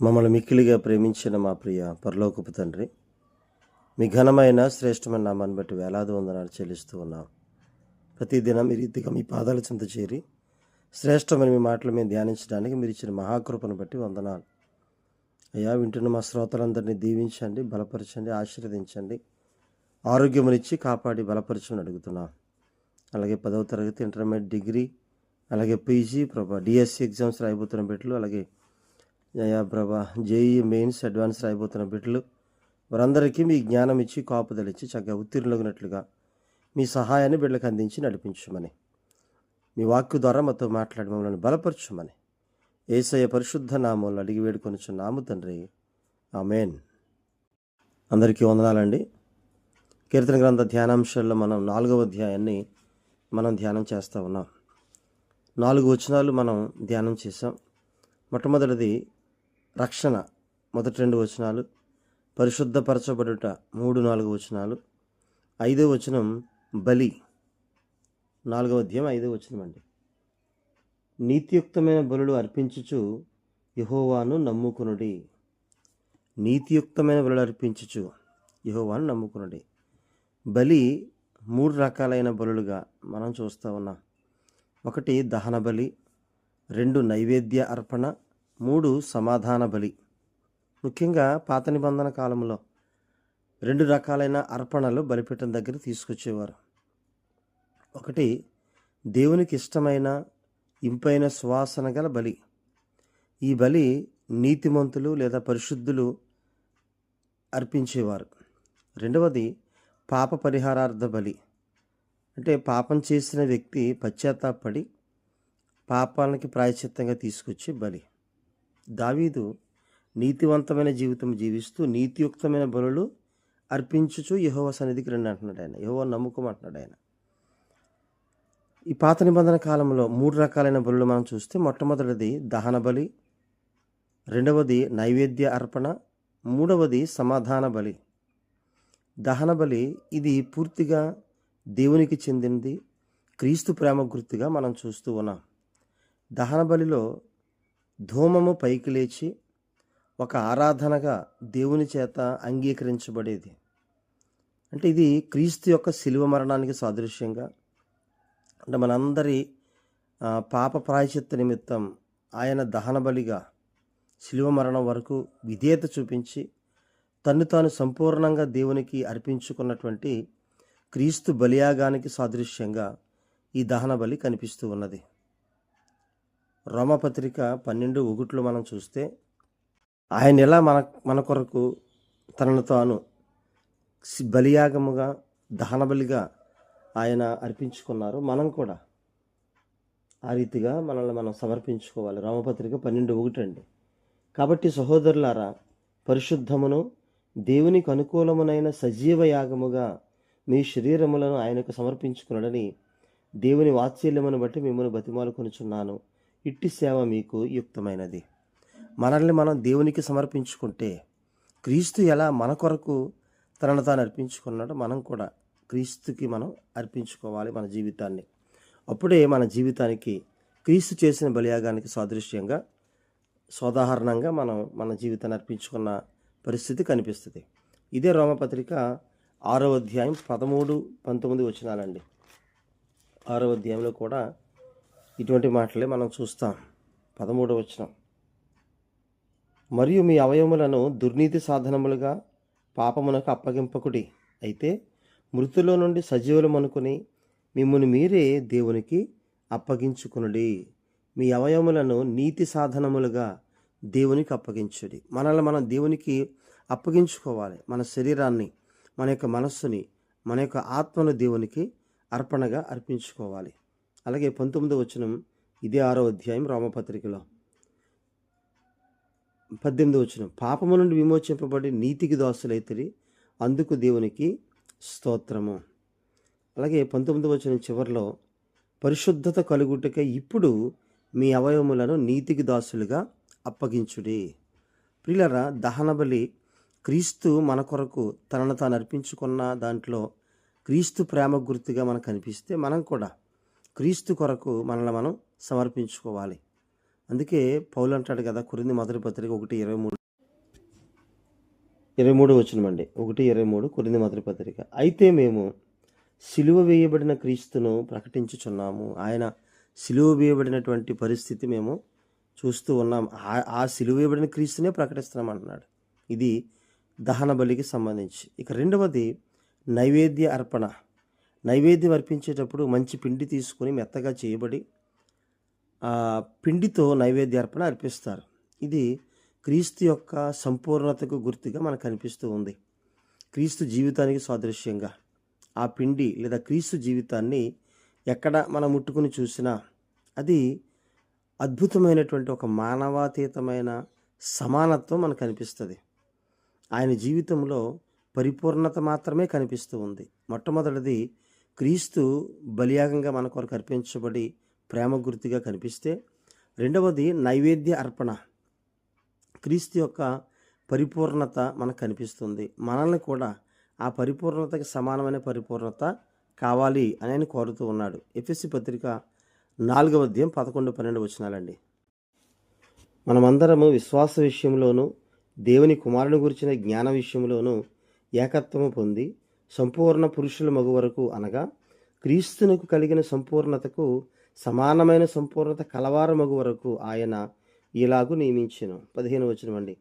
మమ్మల్ని మిక్కిలిగా ప్రేమించిన మా ప్రియ పరలోకపు తండ్రి మీ ఘనమైన శ్రేష్టమైన నామాన్ని బట్టి వేలాది వందనాలు చెల్లిస్తూ ఉన్నాం. ప్రతిదినం ఈ రీతిగా మీ పాదాల చింత చేరి శ్రేష్టమైన మీ మాటలు మేము ధ్యానించడానికి మీరు ఇచ్చిన మహాకృపను బట్టి వందనాలు. అయ్యా వింటున్న మా శ్రోతలందరినీ దీవించండి బలపరచండి ఆశీర్వదించండి ఆరోగ్యమునిచ్చి కాపాడి బలపరచమని అడుగుతున్నాం. అలాగే పదవ తరగతి ఇంటర్మీడియట్ డిగ్రీ అలాగే పీజీ ప్రభా డిఎస్సి ఎగ్జామ్స్ రాయబోతున్న బిడ్డలు అలాగే జయాప్రభ ప్రభా. జేఈ మెయిన్స్ అడ్వాన్స్ రాయిపోతున్న బిడ్డలు వారందరికీ మీ జ్ఞానం ఇచ్చి కాపుదలిచ్చి చక్కగా ఉత్తీర్ణులగినట్లుగా మీ సహాయాన్ని బిడ్డలకు అందించి నడిపించమని. మీ వాక్కు ద్వారా మాతో మాట్లాడి మమ్మల్ని బలపరచమని. ఏసయ పరిశుద్ధ నామంలో అడిగి వేడుకొనిచున్నాము తండ్రి. ఆమెన్. అందరికీ వందనాలండి. కీర్తన గ్రంథ ధ్యానాంశాల్లో మనం నాలుగవ అధ్యాయాన్ని మనం ధ్యానం చేస్తూ ఉన్నాం. నాలుగు వచనాలు మనం ధ్యానం చేసాం మొట్టమొదటిది రక్షణ మొదటి రెండు వచనాలు పరిశుద్ధపరచబడుట మూడు నాలుగు వచనాలు. ఐదో వచనం బలి. నాలుగవ అధ్యాయం ఐదో వచనం అండి. నీతియుక్తమైన బలులు అర్పించుచు యహోవాను నమ్ముకునుడి. నీతియుక్తమైన బలులు అర్పించుచు యహోవాను నమ్ముకునుడి. బలి మూడు రకాలైన బలులుగా మనం చూస్తూ ఉన్నాం. ఒకటి దహన బలి రెండు నైవేద్య అర్పణ మూడు సమాధాన బలి. ముఖ్యంగా పాత నిబంధన కాలంలో రెండు రకాలైన అర్పణలు బలిపీఠం దగ్గర తీసుకొచ్చేవారు. ఒకటి దేవునికి ఇష్టమైన ఇంపైన సువాసన గల బలి. ఈ బలి నీతిమంతులు లేదా పరిశుద్ధులు అర్పించేవారు. రెండవది పాప పరిహారార్థ బలి. అంటే పాపం చేసిన వ్యక్తి పశ్చాత్తాపడి పాపానికి ప్రాయచిత్తంగా తీసుకొచ్చే బలి. దావీదు నీతివంతమైన జీవితం జీవిస్తూ నీతియుక్తమైన బలులు అర్పించుచు యహోవ సన్నిధికి రండి అంటున్నాడు ఆయన. యహోవ నమ్ముకోమంటున్నాడు ఆయన. ఈ పాత నిబంధన కాలంలో మూడు రకాలైన బలులు మనం చూస్తే మొట్టమొదటిది దహన బలి రెండవది నైవేద్య అర్పణ మూడవది సమాధాన బలి. దహన బలి ఇది పూర్తిగా దేవునికి చెందినది క్రీస్తు ప్రేమ గుర్తుగా మనం చూస్తూ ఉన్నాం. దహన బలిలో ధూమము పైకి లేచి ఒక ఆరాధనగా దేవుని చేత అంగీకరించబడేది. అంటే ఇది క్రీస్తు యొక్క శిలువ మరణానికి సాదృశ్యంగా అంటే మనందరి పాప ప్రాయచిత్త నిమిత్తం ఆయన దహన బలిగా శిలువ మరణం వరకు విధేయత చూపించి తన్ను తాను సంపూర్ణంగా దేవునికి అర్పించుకున్నటువంటి క్రీస్తు బలియాగానికి సాదృశ్యంగా ఈ దహన బలి కనిపిస్తూ ఉన్నది. రోమపత్రిక పన్నెండు ఒకటిలో మనం చూస్తే ఆయన ఎలా మన మన కొరకు తనను తాను బలియాగముగా దహనబలిగా ఆయన అర్పించుకున్నారు మనం కూడా ఆ రీతిగా మనల్ని మనం సమర్పించుకోవాలి. రామపత్రిక పన్నెండు ఒకటి అండి. కాబట్టి సహోదరులారా పరిశుద్ధమును దేవునికి అనుకూలమునైన సజీవ యాగముగా మీ శరీరములను ఆయనకు సమర్పించుకున్నాడని దేవుని వాత్సల్యమును బట్టి మిమ్మల్ని బతిమాలు కొనుచున్నాను ఇట్టి సేవ మీకు యుక్తమైనది. మనల్ని మనం దేవునికి సమర్పించుకుంటే క్రీస్తు ఎలా మన కొరకు తనను తాను అర్పించుకున్నాడో మనం కూడా క్రీస్తుకి మనం అర్పించుకోవాలి మన జీవితాన్ని. అప్పుడే మన జీవితానికి క్రీస్తు చేసిన బలియాగానికి సాదృశ్యంగా సోదాహరణంగా మనం మన జీవితాన్ని అర్పించుకున్న పరిస్థితి కనిపిస్తుంది. ఇదే రోమపత్రిక ఆరో అధ్యాయం పదమూడు పంతొమ్మిది వచ్చినాలండి ఆరో అధ్యాయంలో కూడా ఇటువంటి మాటలే మనం చూస్తాం. పదమూడవ వచనం. మరియు మీ అవయములను దుర్నీతి సాధనములుగా పాపమునకు అప్పగింపకుడి. అయితే మృతుల నుండి సజీవులమనుకుని మిమ్మల్ని మీరే దేవునికి అప్పగించుకునుడి. మీ అవయములను నీతి సాధనములుగా దేవునికి అప్పగించుడి. మనల్ని మనం దేవునికి అప్పగించుకోవాలి. మన శరీరాన్ని మన యొక్క మనస్సుని మన యొక్క ఆత్మను దేవునికి అర్పణగా అర్పించుకోవాలి. అలాగే పంతొమ్మిదో వచనం ఇదే ఆరో అధ్యాయం రోమపత్రికలో. పద్దెనిమిది వచనం పాపము నుండి విమోచింపబడి నీతికి దోస్తులైతిరి అందుకు దేవునికి స్తోత్రము. అలాగే పంతొమ్మిది వచనం చివరిలో పరిశుద్ధత కలుగుటకై ఇప్పుడు మీ అవయవములను నీతికి దాసులుగా అప్పగించుడి. ప్రిలరా దహన బలి క్రీస్తు మన కొరకు తనను తాను అర్పించుకున్న దాంట్లో క్రీస్తు ప్రేమ గుర్తుగా మనకు కనిపిస్తే మనం కూడా క్రీస్తు కొరకు మనల్ని మనం సమర్పించుకోవాలి. అందుకే పౌలు అంటాడు కదా కురింది మొదటి పత్రిక ఒకటి ఇరవై మూడు. ఇరవై మూడు వచ్చినమండి ఒకటి ఇరవై మూడు కురింది మొదటి పత్రిక. అయితే మేము సిలువ వేయబడిన క్రీస్తును ప్రకటించుచున్నాము. ఆయన సిలువ వేయబడినటువంటి పరిస్థితి మేము చూస్తూ ఉన్నాం. ఆ- ఆ సిలువ వేయబడిన క్రీస్తునే ప్రకటిస్తున్నాం అంటున్నాడు. ఇది దహన బలికి సంబంధించి. ఇక రెండవది నైవేద్య అర్పణ. నైవేద్యం అర్పించేటప్పుడు మంచి పిండి తీసుకొని మెత్తగా చేయబడి ఆ పిండితో నైవేద్య అర్పణ అర్పిస్తారు. ఇది క్రీస్తు యొక్క సంపూర్ణతకు గుర్తుగా మనకు కనిపిస్తూ ఉంది. క్రీస్తు జీవితానికి సాదృశ్యంగా ఆ పిండి లేదా క్రీస్తు జీవితాన్ని ఎక్కడ మనం ముట్టుకుని చూసినా అది అద్భుతమైనటువంటి ఒక మానవాతీతమైన సమానత్వం మనకు కనిపిస్తుంది ఆయన జీవితంలో పరిపూర్ణత మాత్రమే కనిపిస్తూ ఉంది. మొట్టమొదటిది క్రీస్తు బలియాగంగా మన కొరకు అర్పించబడి ప్రేమ గుర్తుగా కనిపిస్తే రెండవది నైవేద్య అర్పణ. క్రీస్తు యొక్క పరిపూర్ణత మనకు కనిపిస్తుంది. మనల్ని కూడా ఆ పరిపూర్ణతకి సమానమైన పరిపూర్ణత కావాలి అని ఆయన కోరుతూ ఉన్నాడు. ఎఫ్ఎస్సి పత్రిక నాలుగవ అధ్యాయం పదకొండు పన్నెండు వచనాలండి. మనమందరము విశ్వాస విషయంలోనూ దేవుని కుమారుని గురించిన జ్ఞాన విషయంలోనూ ఏకత్వము పొంది సంపూర్ణ పురుషుల మగు వరకు అనగా క్రీస్తునకు కలిగిన సంపూర్ణతకు సమానమైన సంపూర్ణత కలవార మగు వరకు ఆయన ఇలాగు నియమించాను. పదిహేను వచనమండి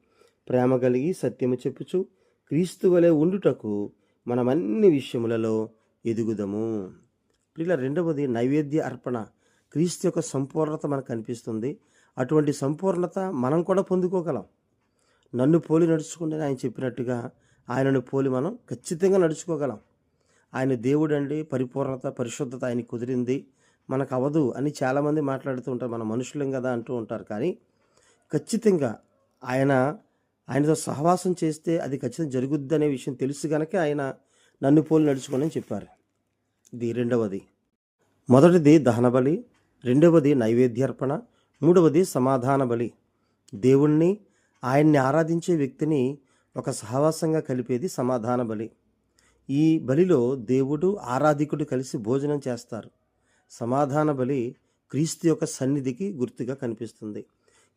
ప్రేమ కలిగి సత్యము చెప్పుచు క్రీస్తు వలె ఉండుటకు మనమన్ని విషయములలో ఎదుగుదము. ఇలా రెండవది నైవేద్య అర్పణ. క్రీస్తు యొక్క సంపూర్ణత మనకు కనిపిస్తుంది. అటువంటి సంపూర్ణత మనం కూడా పొందుకోగలం. నన్ను పోలి నడుచుకుంటే ఆయన చెప్పినట్టుగా ఆయనను పోలి మనం ఖచ్చితంగా నడుచుకోగలం. ఆయన దేవుడు అండి పరిపూర్ణత పరిశుద్ధత ఆయన కుదిరింది. మనకు అవదు అని చాలామంది మాట్లాడుతూ ఉంటారు. మన మనుషులం కదా అంటూ ఉంటారు. కానీ ఖచ్చితంగా ఆయన ఆయనతో సహవాసం చేస్తే అది ఖచ్చితంగా జరుగుద్ది అనే విషయం తెలుసు కనుక ఆయన నన్ను పోలి నడుచుకోనని చెప్పారు. ఇది రెండవది. మొదటిది దహన బలి రెండవది నైవేద్యార్పణ మూడవది సమాధాన బలి. దేవుణ్ణి ఆయన్ని ఆరాధించే వ్యక్తిని ఒక సహవాసంగా కలిపేది సమాధాన బలి. ఈ బలిలో దేవుడు ఆరాధికుడు కలిసి భోజనం చేస్తారు. సమాధాన బలి క్రీస్తు యొక్క సన్నిధికి గుర్తుగా కనిపిస్తుంది.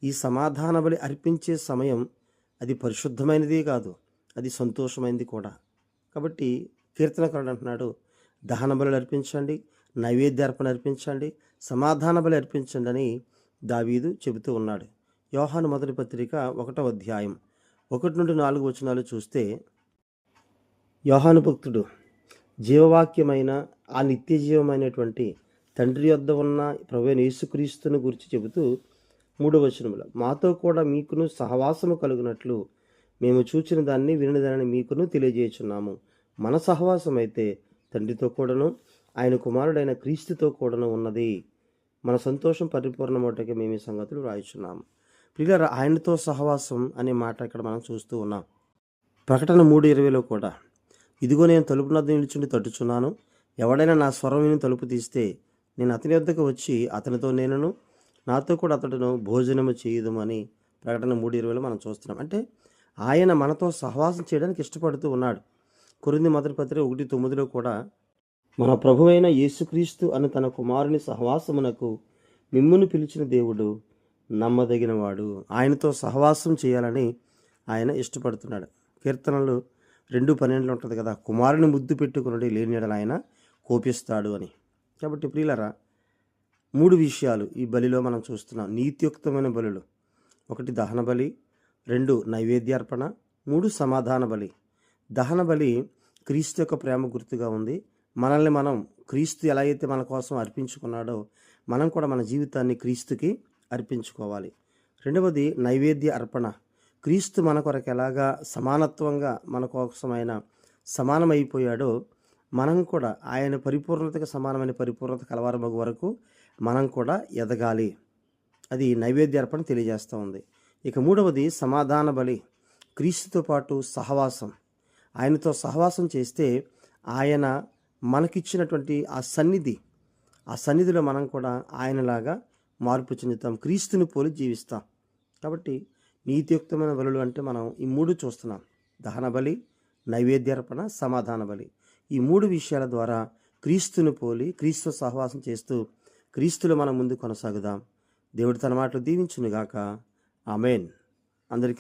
ఈ సమాధాన బలి అర్పించే సమయం అది పరిశుద్ధమైనది కాదు అది సంతోషమైనది కూడా. కాబట్టి కీర్తనకారుడు అంటున్నాడు దహన బలి అర్పించండి నైవేద్య అర్పణ అర్పించండి సమాధాన బలి అర్పించండి అని దావీదు చెబుతూ ఉన్నాడు. యోహాను మొదటి పత్రిక ఒకటో అధ్యాయం. ఒకటి నుండి నాలుగు వచనాలు చూస్తే యోహాను భక్తుడు జీవవాక్యమైన ఆ నిత్య జీవమైనటువంటి తండ్రి యొద్ద ఉన్న ప్రవేణ యేసుక్రీస్తుని గురించి చెబుతూ మూడో వచనముల మాతో కూడా మీకును సహవాసము కలుగునట్లు మేము చూచిన దాన్ని వినిన దానిని మీకును తెలియజేయుచున్నాము. మన సహవాసం అయితే తండ్రితో కూడాను ఆయన కుమారుడైన క్రీస్తుతో కూడాను ఉన్నది. మన సంతోషం పరిపూర్ణమోటకి మేము ఈ సంగతులు రాయిచున్నాము ప్రియుల ఆయనతో సహవాసం అనే మాట ఇక్కడ మనం చూస్తూ ఉన్నాం. ప్రకటన మూడు ఇరవైలో కూడా ఇదిగో నేను తలుపు నద్ద నిలుచుండి తట్టుచున్నాను ఎవడైనా నా స్వరం విని తలుపు తీస్తే నేను అతని వద్దకు వచ్చి అతనితో నేనును నాతో కూడా అతడును భోజనము చేయదుమని ప్రకటన మూడు ఇరవైలో మనం చూస్తున్నాం. అంటే ఆయన మనతో సహవాసం చేయడానికి ఇష్టపడుతూ ఉన్నాడు. కొరింది మొదటి పత్రిక ఒకటి తొమ్మిదిలో కూడా మన ప్రభువైన యేసుక్రీస్తు అని తన కుమారుని సహవాసమునకు మిమ్మును పిలిచిన దేవుడు నమ్మదగినవాడు. ఆయనతో సహవాసం చేయాలని ఆయన ఇష్టపడుతున్నాడు. కీర్తనలు రెండు పన్నెండులో ఉంటుంది కదా కుమారుని ముద్దు పెట్టుకుని లేనిడని ఆయన కోపిస్తాడు అని. కాబట్టి ప్రియులరా మూడు విషయాలు ఈ బలిలో మనం చూస్తున్నాం. నీతియుక్తమైన బలులు. ఒకటి దహన బలి రెండు నైవేద్యార్పణ మూడు సమాధాన బలి. దహన బలి క్రీస్తు యొక్క ప్రేమ గుర్తుగా ఉంది. మనల్ని మనం క్రీస్తు ఎలా అయితే మన కోసం అర్పించుకున్నాడో మనం కూడా మన జీవితాన్ని క్రీస్తుకి అర్పించుకోవాలి. రెండవది నైవేద్య అర్పణ. క్రీస్తు మన కొరకు ఎలాగా సమానత్వంగా మన కోసమైన సమానమైపోయాడో మనం కూడా ఆయన పరిపూర్ణతకు సమానమైన పరిపూర్ణత కలవారమగు వరకు మనం కూడా ఎదగాలి. అది నైవేద్య అర్పణ తెలియజేస్తూ ఉంది. ఇక మూడవది సమాధాన బలి. క్రీస్తుతో పాటు సహవాసం. ఆయనతో సహవాసం చేస్తే ఆయన మనకిచ్చినటువంటి ఆ సన్నిధి ఆ సన్నిధిలో మనం కూడా ఆయనలాగా మార్పు చెందుతాం. క్రీస్తుని పోలి జీవిస్తాం. కాబట్టి నీతియుక్తమైన బలులు అంటే మనం ఈ మూడు చూస్తున్నాం. దహన బలి నైవేద్యార్పణ సమాధాన బలి. ఈ మూడు విషయాల ద్వారా క్రీస్తుని పోలి క్రీస్తు సహవాసం చేస్తూ క్రీస్తులు మనం ముందు కొనసాగుదాం. దేవుడు తన మాటలు దీవించునుగాక. ఆమెన్. అందరికీ